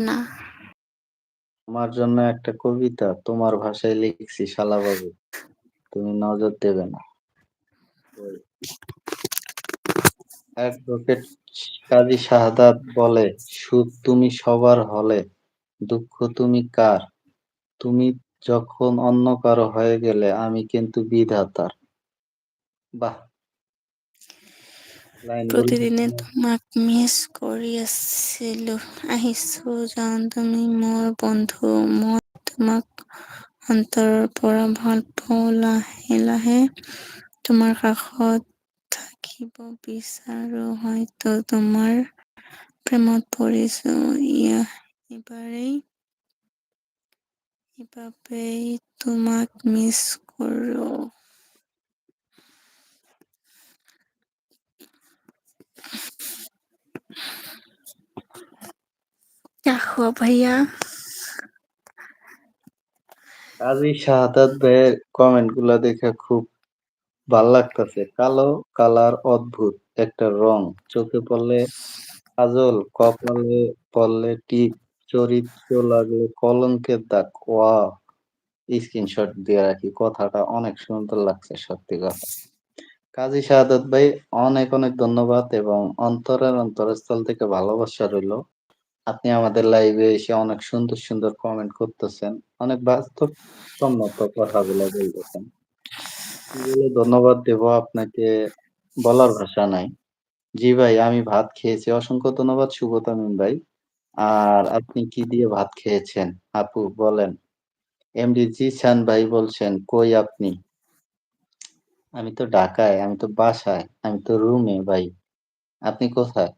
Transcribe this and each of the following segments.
না। আমার জন্য একটা কবিতা তোমার ভাষায় লিখছি শালাবাবু। তুমি নজর দেবে না। অ্যাডভোকেট কাজী শাহাদাত বলে সুখ তুমি সবার হলে দুঃখ তুমি কার? তুমি যখন অন্য কারও হয়ে গেলে আমি কিন্তু বিধাতার বাহ। লাইন প্ৰতিদিনে তোমাক মিছ কৰি আছিলো আহিছো জান তুমি মোৰ বন্ধু, মই তোমাক অন্তৰৰ পৰা ভালো পাওঁ লাহে লাহে। তোমাৰ কাষত থাকিব বিচাৰো, হয়তো তোমাৰ প্ৰেমত পৰিছো। ইয়া এবাৰেই এবাবেই তোমাক মিছ কৰো। আজি শাহাদাত ভাইয়ের কমেন্ট দেখে খুব ভালো লাগতেছে। কালো কালার অদ্ভুত, একটা রং। চোখে পড়লে কাজল, কপালে পড়লে টিপ, চরিত্র লাগলে কলঙ্কের দাগ। ওয়া স্ক্রিনশট দিয়ে রাখি, কথাটা অনেক সুন্দর লাগছে, সত্যি কথা। কাজী শাহাদত ভাই, অনেক অনেক ধন্যবাদ এবং অন্তরের অন্তরস্থল থেকে ভালোবাসা রইল। আপনি আমাদের লাইভে এসে অনেক সুন্দর সুন্দর কমেন্ট করতেছেন। অনেক বাস্তবসম্মত কথাগুলো বলতেছেন। ধন্যবাদ দেব আপনাকে বলার ভাষা নাই। জি ভাই, আমি ভাত খেয়েছি। অসংখ্য ধন্যবাদ শুভ তামিম ভাই। আর আপনি কি দিয়ে ভাত খেয়েছেন? আপু, বলেন। এমডি জি সান ভাই বলছেন, কই আপনি? আমি তো ঢাকায়, আমি তো বাসায়, আমি তো রুমে ভাই। আপনি কোথায়?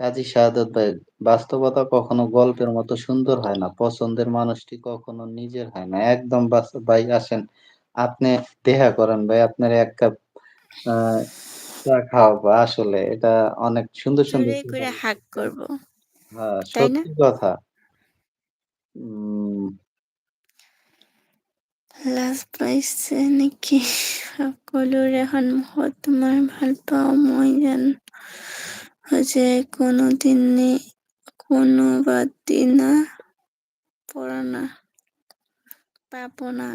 কাজী শাহাদাত ভাই বাস্তবতা কখনো গল্পের মতো সুন্দর হয় না পছন্দের মানুষটি কখনো নিজের হয় না। একদম ভাই আসেন আপনি দেখা করেন ভাই আপনার এক কাপ চা খাওয়াবো আসলে এটা অনেক সুন্দর সুন্দর করে হাক করব। হ্যাঁ সত্যি কথা। লাজ পাইছে নেকি? সকলোৰে সন্মুখত তোমাৰ ভালো পাওঁ মই জানো যে কোনোদিনে কোনোবা দিনা পৰা না পাব না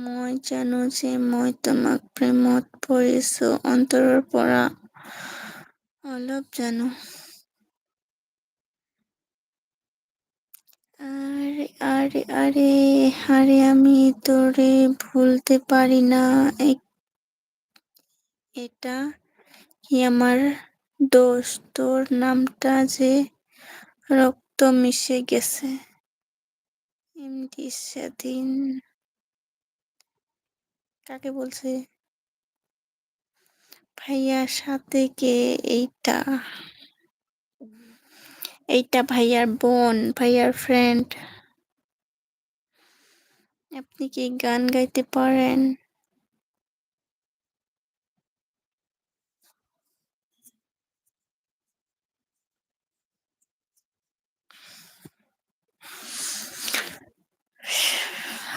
মই জানো যে মই তোমাক প্ৰেমত পৰিছো, অন্তৰৰ পৰা অলপ জানো। আরে আরে আরে আরে আমি তোরে ভুলতে পারি না। এটা আমার দোষ তোর নামটা যে রক্ত মিশে গেছে। এমডি সেদিন কাকে বলছে? ভাইয়ার সাথে কে? এইটা। এইটা ভাইয়ার বোন, ভাইয়ার ফ্রেন্ড আপনি কি গান গাইতে পারেন?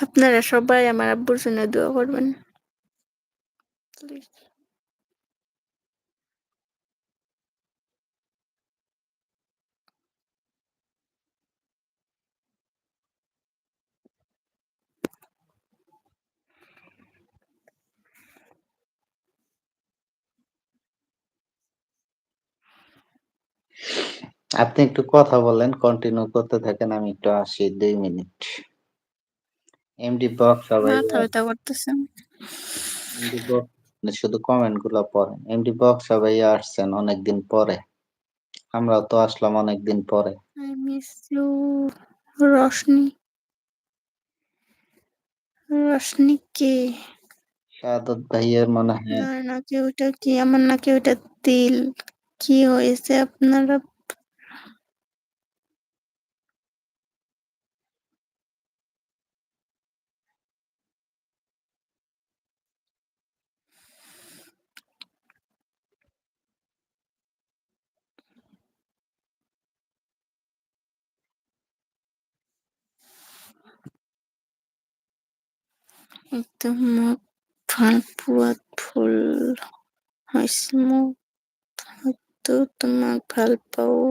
আপনারা সবাই আমার আব্বুর জন্য দোয়া করবেন। আপনি একটু কথা বলেন কন্টিনিউ করতে থাকেন, আমি একটু আসি দুই মিনিট। এমডি বক্স সবাই মাথা ব্যথা করতেছে। এমডি বক্স শুধু কমেন্টগুলো পড়েন এমডি বক্স সবাই আসছেন অনেকদিন পরে। আমরাও তো আসলাম অনেকদিন পরে। I miss you Roshni. Roshni কে? শাহাদত ভাইয়ের মনে হয়। না নাকি ওটা কি? আমার নাকি ওটা তিল কি হয়েছে আপনারা? একদম ফালপুয়াত ফুল হয়েছে মোক মইতো তোমাক ভালো পাওঁ।